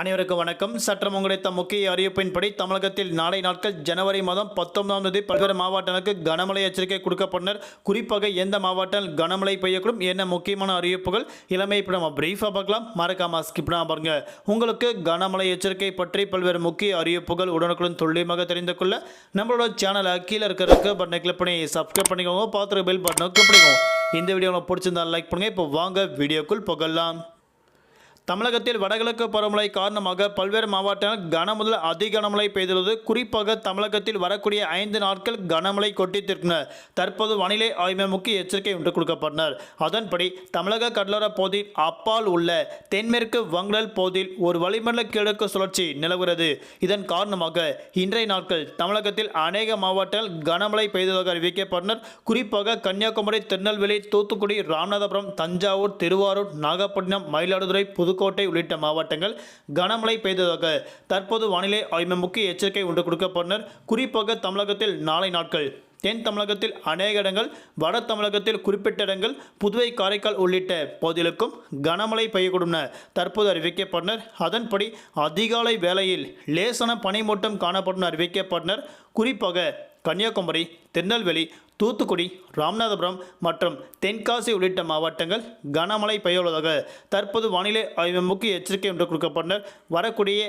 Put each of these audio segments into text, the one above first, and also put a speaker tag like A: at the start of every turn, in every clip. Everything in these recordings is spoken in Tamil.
A: அனைவருக்கும் வணக்கம். சற்றம் கிடைத்த முக்கிய அறிவிப்பின்படி தமிழகத்தில் நாளை நாட்கள் ஜனவரி மாதம் பத்தொன்பதாம் தேதி பல்வேறு மாவட்டங்களுக்கு கனமழை எச்சரிக்கை கொடுக்கப்பட்டனர். குறிப்பாக எந்த மாவட்டத்தில் கனமழை பெய்யக்கூடும் என்ன முக்கியமான அறிவிப்புகள் இளமை இப்போ நம்ம பிரீஃபாக பார்க்கலாம். மறக்காம ஸ்கிப் பண்ணாம பாருங்க. உங்களுக்கு கனமழை எச்சரிக்கை பற்றி பல்வேறு முக்கிய அறிவிப்புகள் உடனுக்குடன் துல்லியமாக தெரிந்து கொள்ள நம்மளோட சேனலை கீழே இருக்கிறதுக்கு பட்டனை கிளிக் பண்ணி சப்ஸ்கிரைப் பண்ணிக்கோங்க. பார்த்துருக்க பெல் பட்டனை கிளிக் பண்ணிக்கோங்க. இந்த வீடியோ உங்களுக்கு பிடிச்சிருந்தா லைக் பண்ணுங்க. இப்போ வாங்க வீடியோக்குள் புகழலாம் தமிழகத்தில் வடகிழக்கு பருவமழை காரணமாக பல்வேறு மாவட்டங்கள் கனமுதல் அதிக அதி கனமழை பெய்துள்ளது. குறிப்பாக தமிழகத்தில் வரக்கூடிய ஐந்து நாட்கள் கனமழை கொட்டித்திருக்கின்றன. தற்போது வானிலை ஆய்வு முக்கிய எச்சரிக்கை ஒன்று கொடுக்கப்பட்டனர் அதன்படி தமிழக கடலோர பகுதியில் அப்பால் உள்ள தென்மேற்கு வங்கடல் பகுதியில் ஒரு வளிமண்டல கிழக்கு சுழற்சி நிலவுகிறது. இதன் காரணமாக இன்றைய நாட்கள் தமிழகத்தில் அநேக மாவட்டங்கள் கனமழை பெய்ததாக அறிவிக்கப்பட்டனர் குறிப்பாக கன்னியாகுமரி திருநெல்வேலி தூத்துக்குடி ராமநாதபுரம் தஞ்சாவூர் திருவாரூர் நாகப்பட்டினம் மயிலாடுதுறை புது புதுக்கோட்டை உள்ளிட்ட மாவட்டங்கள் கனமழை பெய்ததாக தற்போது வானிலை ஆய்வு முக்கிய எச்சரிக்கை ஒன்று கொடுக்கப்பட்டனர் குறிப்பாக தமிழகத்தில் நாளை நாட்கள் தென் தமிழகத்தில் அநேக இடங்கள் வட தமிழகத்தில் குறிப்பிட்ட இடங்கள் புதுவை காரைக்கால் உள்ளிட்ட பகுதிகளுக்கும் கனமழை பெய்யக்கூடும் என தற்போது அறிவிக்கப்பட்டனர் அதன்படி அதிகாலை வேளையில் லேசான பனிமூட்டம் காணப்படும் அறிவிக்கப்பட்டனர் குறிப்பாக கன்னியாகுமரி திருநெல்வேலி தூத்துக்குடி ராமநாதபுரம் மற்றும் தென்காசி உள்ளிட்ட மாவட்டங்கள் கனமழை பெய்யுள்ளதாக தற்போது வானிலை ஆய்வு முக்கிய எச்சரிக்கை ஒன்று கொடுக்கப்பட்டனர் வரக்கூடிய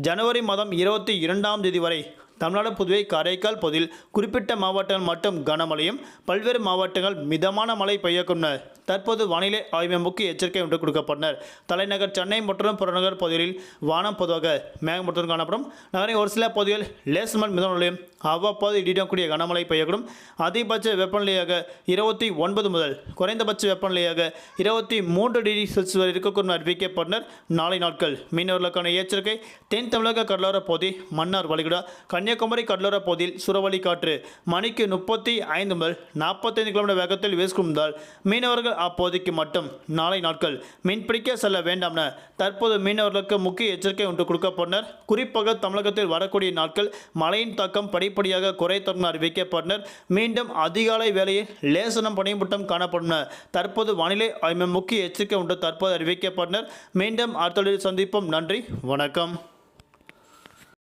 A: ஜனவரி மாதம் இருபத்தி இரண்டாம் தேதி வரை தமிழ்நாடு புதுவை காரைக்கால் பகுதியில் குறிப்பிட்ட மாவட்டங்கள் மட்டும் கனமழையும் பல்வேறு மாவட்டங்கள் மிதமான மழை பெய்யக்கும் தற்போது வானிலை ஆய்வு முக்கிய எச்சரிக்கை ஒன்று கொடுக்கப்பட்டனர். தலைநகர் சென்னை மற்றும் புறநகர் பகுதிகளில் வானம் பொதுவாக மேகமூட்டத்துடன் காணப்படும். நகரின் ஒரு சில பகுதிகள் லேசுமல் மிதமான நிலையும் அவ்வப்போது இடிடக்கூடிய கனமழை பெய்யக்கூடும். அதிகபட்ச வெப்பநிலையாக இருபத்தி ஒன்பது முதல் குறைந்தபட்ச வெப்பநிலையாக இருபத்தி மூன்று டிகிரி செல்சியஸ் வரை இருக்கக்கூடும் அறிவிக்கப்பட்டனர். நாளை நாட்கள் மீனவர்களுக்கான எச்சரிக்கை. தென் தமிழக கடலோர பகுதி மன்னார் வளைகுடா கன்னியாகுமரி கடலோர பகுதியில் சுறவழி காற்று மணிக்கு முப்பத்தி ஐந்து முதல் நாற்பத்தைந்து கிலோமீட்டர் வேகத்தில் வீசுகின்றால் மீனவர்கள் அப்போதைக்கு மட்டும் நாளை நாட்கள் மீன்பிடிக்க செல்ல வேண்டாம் என தற்போது மீனவர்களுக்கு முக்கிய எச்சரிக்கை ஒன்று கொடுக்கப்பட்டனர் குறிப்பாக தமிழகத்தில் வரக்கூடிய நாட்கள் மழையின் தாக்கம் படிப்படியாக குறை தொடங்க அறிவிக்கப்பட்டனர். மீண்டும் அதிகாலை வேளையில் லேசனம் பனிமூட்டம் காணப்படும் தற்போது வானிலை முக்கிய எச்சரிக்கை ஒன்று தற்போது அறிவிக்கப்பட்டனர். மீண்டும் அடுத்த சந்திப்போம். நன்றி. வணக்கம்.